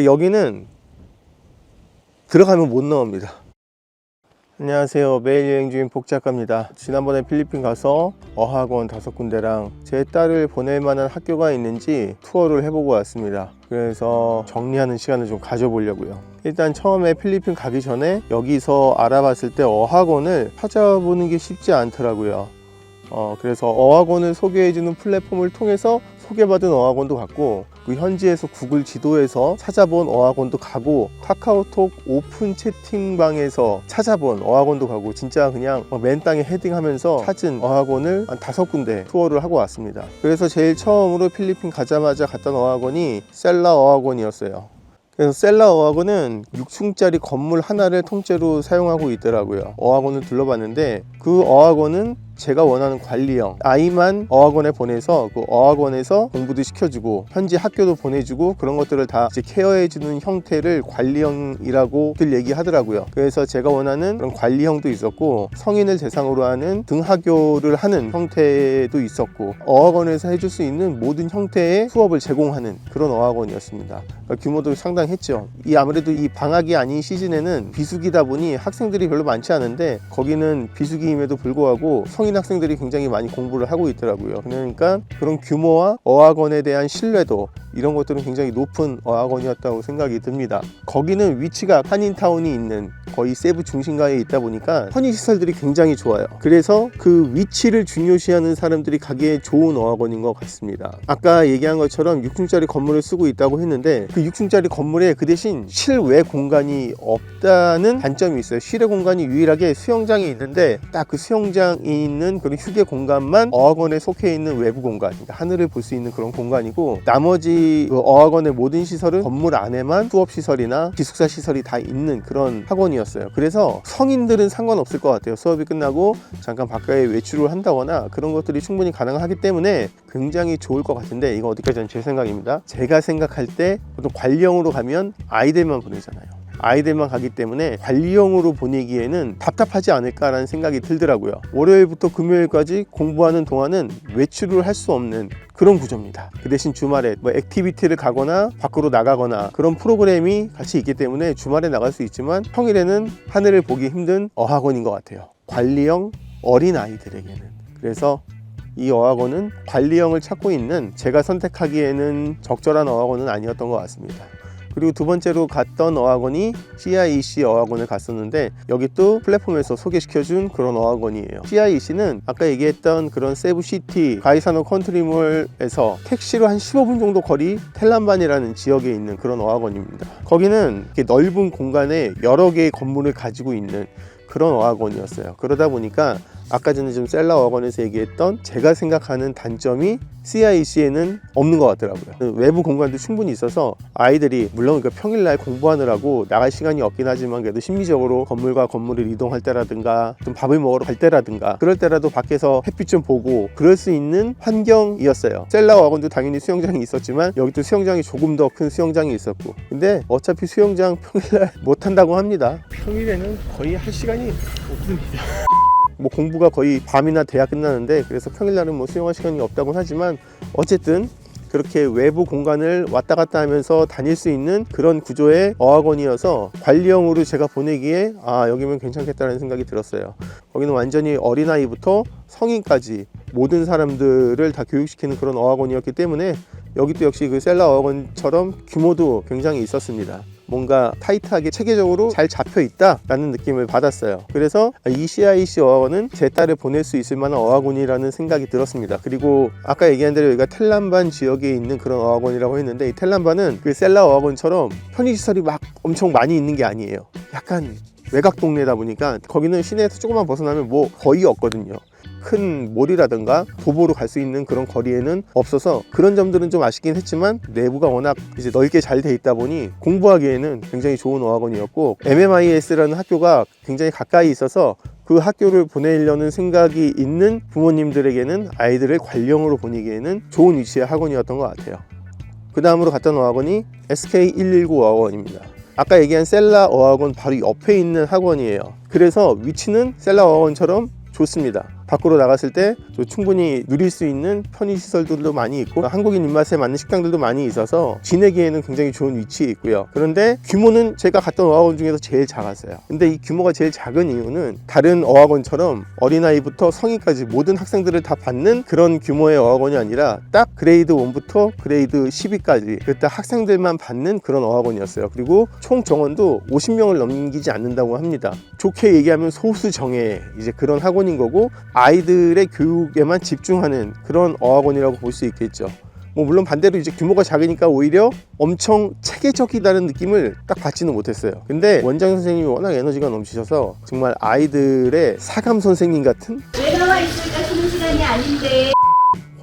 그 여기는 들어가면 못 나옵니다. 안녕하세요. 매일 여행 중인 복작가입니다. 지난번에 필리핀 가서 어학원 다섯 군데랑 제 딸을 보낼 만한 학교가 있는지 투어를 해보고 왔습니다. 그래서 정리하는 시간을 좀 가져보려고요. 일단 처음에 필리핀 가기 전에 여기서 알아봤을 때 어학원을 찾아보는 게 쉽지 않더라고요. 어, 그래서 어학원을 소개해주는 플랫폼을 통해서 소개받은 어학원도 갔고 그 현지에서 구글 지도에서 찾아본 어학원도 가고 카카오톡 오픈 채팅방에서 찾아본 어학원도 가고 진짜 그냥 맨 땅에 헤딩하면서 찾은 어학원을 한 다섯 군데 투어를 하고 왔습니다. 그래서 제일 처음으로 필리핀 가자마자 갔던 어학원이 셀라 어학원이었어요. 그래서 셀라 어학원은 6층짜리 건물 하나를 통째로 사용하고 있더라고요. 어학원을 둘러봤는데 그 어학원은 제가 원하는 관리형 아이만 어학원에 보내서 그 어학원에서 공부도 시켜주고 현지 학교도 보내주고 그런 것들을 다 이제 케어해주는 형태를 관리형이라고들 얘기하더라고요. 그래서 제가 원하는 그런 관리형도 있었고 성인을 대상으로 하는 등하교를 하는 형태도 있었고 어학원에서 해줄 수 있는 모든 형태의 수업을 제공하는 그런 어학원이었습니다. 그러니까 규모도 상당했죠. 이 아무래도 이 방학이 아닌 시즌에는 비수기다 보니 학생들이 별로 많지 않은데 거기는 비수기임에도 불구하고 성인 학생들이 굉장히 많이 공부를 하고 있더라고요. 그러니까 그런 규모와 어학원에 대한 신뢰도 이런 것들은 굉장히 높은 어학원이었다고 생각이 듭니다. 거기는 위치가 한인타운이 있는 거의 세부 중심가에 있다 보니까 편의시설들이 굉장히 좋아요. 그래서 그 위치를 중요시하는 사람들이 가기에 좋은 어학원인 것 같습니다. 아까 얘기한 것처럼 6층짜리 건물을 쓰고 있다고 했는데 그 6층짜리 건물에 그 대신 실외 공간이 없다는 단점이 있어요. 실외 공간이 유일하게 수영장이 있는데 딱 그 수영장이 있는 그런 휴게 공간만 어학원에 속해 있는 외부 공간, 그러니까 하늘을 볼 수 있는 그런 공간이고 나머지 그 어학원의 모든 시설은 건물 안에만 수업 시설이나 기숙사 시설이 다 있는 그런 학원이었어요. 그래서 성인들은 상관없을 것 같아요. 수업이 끝나고 잠깐 바깥에 외출을 한다거나 그런 것들이 충분히 가능하기 때문에 굉장히 좋을 것 같은데 이거 어디까지는 제 생각입니다. 제가 생각할 때 보통 관리형으로 가면 아이들만 보내잖아요. 아이들만 가기 때문에 관리형으로 보내기에는 답답하지 않을까라는 생각이 들더라고요. 월요일부터 금요일까지 공부하는 동안은 외출을 할 수 없는 그런 구조입니다. 그 대신 주말에 뭐 액티비티를 가거나 밖으로 나가거나 그런 프로그램이 같이 있기 때문에 주말에 나갈 수 있지만 평일에는 하늘을 보기 힘든 어학원인 것 같아요. 관리형 어린 아이들에게는. 그래서 이 어학원은 관리형을 찾고 있는 제가 선택하기에는 적절한 어학원은 아니었던 것 같습니다. 그리고 두 번째로 갔던 어학원이 CIEC 어학원을 갔었는데 여기 또 플랫폼에서 소개시켜준 그런 어학원이에요. CIEC는 아까 얘기했던 그런 세부시티 가이사노 컨트리몰에서 택시로 한 15분 정도 거리 텔란반이라는 지역에 있는 그런 어학원입니다. 거기는 이렇게 넓은 공간에 여러 개의 건물을 가지고 있는 그런 어학원이었어요. 그러다 보니까 아까 전에 좀 셀라 어학원에서 얘기했던 제가 생각하는 단점이 CIC에는 없는 것 같더라고요. 그 외부 공간도 충분히 있어서 아이들이 물론 그 평일날 공부하느라고 나갈 시간이 없긴 하지만 그래도 심리적으로 건물과 건물을 이동할 때라든가 좀 밥을 먹으러 갈 때라든가 그럴 때라도 밖에서 햇빛 좀 보고 그럴 수 있는 환경이었어요. 셀라 어학원도 당연히 수영장이 있었지만 여기도 수영장이 조금 더 큰 수영장이 있었고 근데 어차피 수영장 평일날 못 한다고 합니다. 평일에는 거의 할 시간이 없습니다. 뭐 공부가 거의 밤이나 돼야 끝나는데 그래서 평일날은 뭐 수영할 시간이 없다고 하지만 어쨌든 그렇게 외부 공간을 왔다 갔다 하면서 다닐 수 있는 그런 구조의 어학원이어서 관리형으로 제가 보내기에 아 여기면 괜찮겠다는 생각이 들었어요. 거기는 완전히 어린아이부터 성인까지 모든 사람들을 다 교육시키는 그런 어학원이었기 때문에 여기도 역시 그 셀라 어학원처럼 규모도 굉장히 있었습니다. 뭔가 타이트하게 체계적으로 잘 잡혀 있다라는 느낌을 받았어요. 그래서 이 CIC 어학원은 제 딸을 보낼 수 있을 만한 어학원이라는 생각이 들었습니다. 그리고 아까 얘기한 대로 여기가 텔란반 지역에 있는 그런 어학원이라고 했는데 이 텔란반은 그 셀라 어학원처럼 편의시설이 막 엄청 많이 있는 게 아니에요. 약간 외곽 동네다 보니까 거기는 시내에서 조금만 벗어나면 뭐 거의 없거든요. 큰 몰이라든가 도보로 갈 수 있는 그런 거리에는 없어서 그런 점들은 좀 아쉽긴 했지만 내부가 워낙 이제 넓게 잘 돼 있다 보니 공부하기에는 굉장히 좋은 어학원이었고 MMIS라는 학교가 굉장히 가까이 있어서 그 학교를 보내려는 생각이 있는 부모님들에게는 아이들을 관령으로 보내기에는 좋은 위치의 학원이었던 것 같아요. 그 다음으로 갔던 어학원이 SK119 어학원입니다. 아까 얘기한 셀라 어학원 바로 옆에 있는 학원이에요. 그래서 위치는 셀라 어학원처럼 좋습니다. 밖으로 나갔을 때또 충분히 누릴 수 있는 편의 시설들도 많이 있고 한국인 입맛에 맞는 식당들도 많이 있어서 지내기에는 굉장히 좋은 위치에 있고요. 그런데 규모는 제가 갔던 어학원 중에서 제일 작았어요. 근데 이 규모가 제일 작은 이유는 다른 어학원처럼 어린아이부터 성인까지 모든 학생들을 다 받는 그런 규모의 어학원이 아니라 딱 그레이드 1부터 그레이드 10위까지 그때 학생들만 받는 그런 어학원이었어요. 그리고 총 정원도 50명을 넘기지 않는다고 합니다. 좋게 얘기하면 소수 정예 이제 그런 학원인 거고 아이들의 교육에만 집중하는 그런 어학원이라고 볼 수 있겠죠. 뭐 물론 반대로 이제 규모가 작으니까 오히려 엄청 체계적이다는 느낌을 딱 받지는 못했어요. 근데 원장 선생님이 워낙 에너지가 넘치셔서 정말 아이들의 사감 선생님 같은 왜 나와 있으니까 쉬는 시간이 아닌데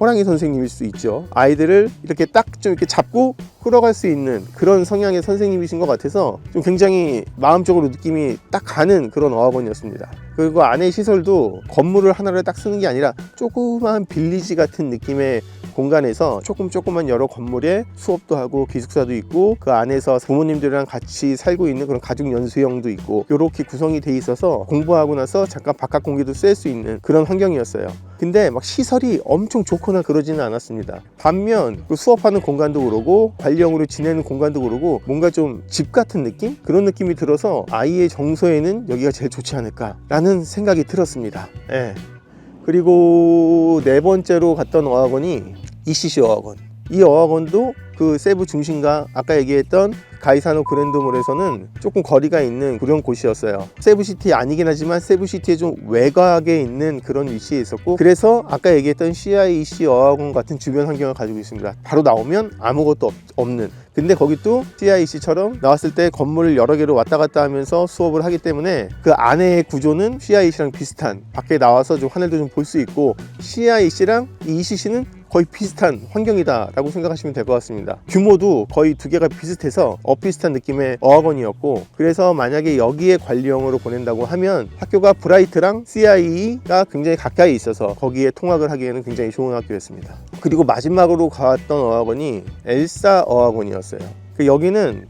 호랑이 선생님일 수 있죠. 아이들을 이렇게 딱 좀 이렇게 잡고 끌어갈 수 있는 그런 성향의 선생님이신 것 같아서 좀 굉장히 마음적으로 느낌이 딱 가는 그런 어학원이었습니다. 그리고 안에 시설도 건물을 하나를 딱 쓰는 게 아니라 조그만 빌리지 같은 느낌의 공간에서 조금 조그만 여러 건물에 수업도 하고 기숙사도 있고 그 안에서 부모님들이랑 같이 살고 있는 그런 가족 연수형도 있고 이렇게 구성이 돼 있어서 공부하고 나서 잠깐 바깥 공기도 쐴 수 있는 그런 환경이었어요. 근데 막 시설이 엄청 좋거나 그러지는 않았습니다. 반면 그 수업하는 공간도 그러고 관리형으로 지내는 공간도 그러고 뭔가 좀 집 같은 느낌? 그런 느낌이 들어서 아이의 정서에는 여기가 제일 좋지 않을까 라는 생각이 들었습니다. 예. 그리고 네 번째로 갔던 어학원이 ECC 어학원. 이 어학원도 그 세부 중심과 아까 얘기했던 가이사노 그랜드몰에서는 조금 거리가 있는 그런 곳이었어요. 세부시티 아니긴 하지만 세부시티의 좀 외곽에 있는 그런 위치에 있었고 그래서 아까 얘기했던 CIEC 어학원 같은 주변 환경을 가지고 있습니다. 바로 나오면 아무것도 없, 없는 근데 거기 또 CIEC처럼 나왔을 때 건물을 여러 개로 왔다 갔다 하면서 수업을 하기 때문에 그 안에의 구조는 CIEC랑 비슷한 밖에 나와서 좀 하늘도 좀 볼 수 있고 CIEC랑 ECC는 거의 비슷한 환경이다라고 생각하시면 될 것 같습니다. 규모도 거의 두 개가 비슷해서 엇비슷한 느낌의 어학원이었고 그래서 만약에 여기에 관리형으로 보낸다고 하면 학교가 브라이트랑 CIE가 굉장히 가까이 있어서 거기에 통학을 하기에는 굉장히 좋은 학교였습니다. 그리고 마지막으로 가왔던 어학원이 엘사 어학원이었어요. 그 여기는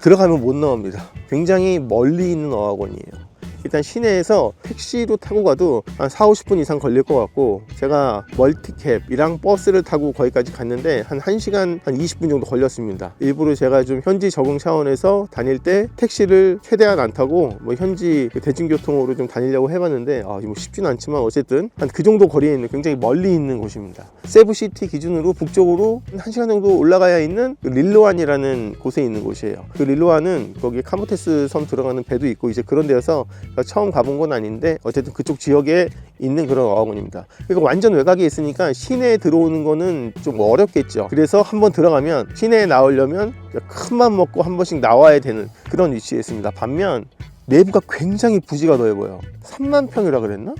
들어가면 못 나옵니다. 굉장히 멀리 있는 어학원이에요. 일단 시내에서 택시로 타고 가도 한 4, 50분 이상 걸릴 것 같고 제가 멀티캡이랑 버스를 타고 거기까지 갔는데 한 1시간 한 20분 정도 걸렸습니다. 일부러 제가 좀 현지 적응 차원에서 다닐 때 택시를 최대한 안 타고 뭐 현지 그 대중교통으로 좀 다니려고 해봤는데 아, 뭐 쉽지는 않지만 어쨌든 한 그 정도 거리에 있는 굉장히 멀리 있는 곳입니다. 세부시티 기준으로 북쪽으로 한 1시간 정도 올라가야 있는 그 릴로안이라는 곳에 있는 곳이에요. 그 릴로안은 거기 카모테스 섬 들어가는 배도 있고 이제 그런 데여서 제가 처음 가본 건 아닌데 어쨌든 그쪽 지역에 있는 그런 어학원입니다. 그러니까 완전 외곽에 있으니까 시내에 들어오는 거는 좀 어렵겠죠. 그래서 한번 들어가면 시내에 나오려면 큰 맘 먹고 한 번씩 나와야 되는 그런 위치에 있습니다. 반면 내부가 굉장히 부지가 넓어요. 3만 평이라 그랬나?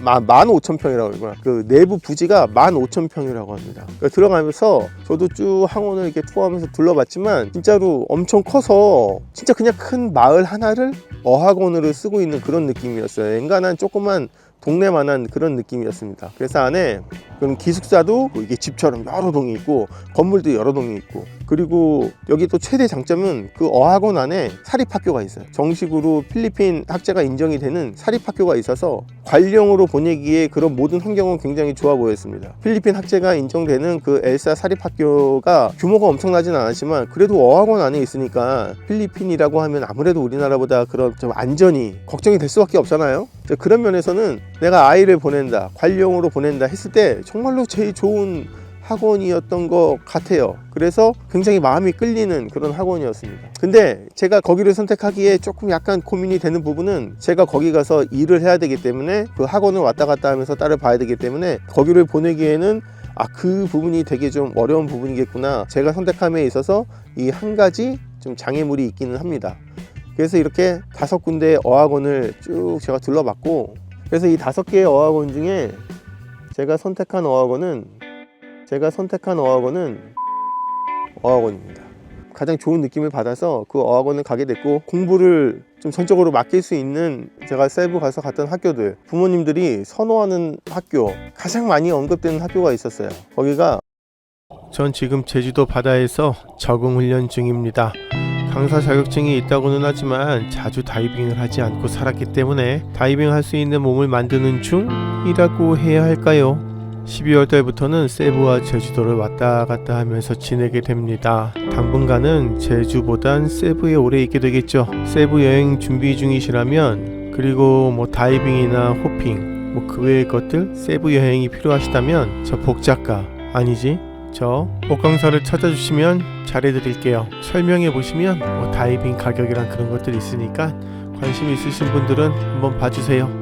만, 만 오천 평이라고 그러구나. 그 내부 부지가 만 오천 평이라고 합니다. 그러니까 들어가면서 저도 쭉 항원을 이렇게 투어하면서 둘러봤지만 진짜로 엄청 커서 진짜 그냥 큰 마을 하나를 어학원으로 쓰고 있는 그런 느낌이었어요. 엔간한 조그만 동네만한 그런 느낌이었습니다. 그래서 안에 그런 기숙사도 뭐 이게 집처럼 여러 동이 있고 건물도 여러 동이 있고 그리고 여기 또 최대 장점은 그 어학원 안에 사립학교가 있어요. 정식으로 필리핀 학자가 인정이 되는 사립학교가 있어서 관령으로 보내기에 그런 모든 환경은 굉장히 좋아 보였습니다. 필리핀 학제가 인정되는 그 엘사 사립학교가 규모가 엄청나진 않았지만 그래도 어학원 안에 있으니까 필리핀이라고 하면 아무래도 우리나라보다 그런 좀 안전이 걱정이 될 수밖에 없잖아요. 그런 면에서는 내가 아이를 보낸다, 관령으로 보낸다 했을 때 정말로 제일 좋은 학원이었던 것 같아요. 그래서 굉장히 마음이 끌리는 그런 학원이었습니다. 근데 제가 거기를 선택하기에 조금 약간 고민이 되는 부분은 제가 거기 가서 일을 해야 되기 때문에 그 학원을 왔다 갔다 하면서 딸을 봐야 되기 때문에 거기를 보내기에는 아, 그 부분이 되게 좀 어려운 부분이겠구나. 제가 선택함에 있어서 이 한 가지 좀 장애물이 있기는 합니다. 그래서 이렇게 다섯 군데 어학원을 쭉 제가 둘러봤고 그래서 이 다섯 개의 어학원 중에 제가 선택한 어학원은 제가 선택한 어학원은 어학원입니다. 가장 좋은 느낌을 받아서 그 어학원을 가게 됐고 공부를 좀 전적으로 맡길 수 있는 제가 세부 가서 갔던 학교들 부모님들이 선호하는 학교 가장 많이 언급되는 학교가 있었어요. 거기가 전 지금 제주도 바다에서 적응 훈련 중입니다. 강사 자격증이 있다고는 하지만 자주 다이빙을 하지 않고 살았기 때문에 다이빙 할 수 있는 몸을 만드는 중이라고 해야 할까요? 12월 달부터는 세부와 제주도를 왔다 갔다 하면서 지내게 됩니다. 당분간은 제주보단 세부에 오래 있게 되겠죠. 세부 여행 준비 중이시라면 그리고 뭐 다이빙이나 호핑 뭐 그 외의 것들 세부 여행이 필요하시다면 저 복작가 아니지 저 복강사를 찾아주시면 잘해드릴게요. 설명해 보시면 뭐 다이빙 가격이랑 그런 것들이 있으니까 관심 있으신 분들은 한번 봐주세요.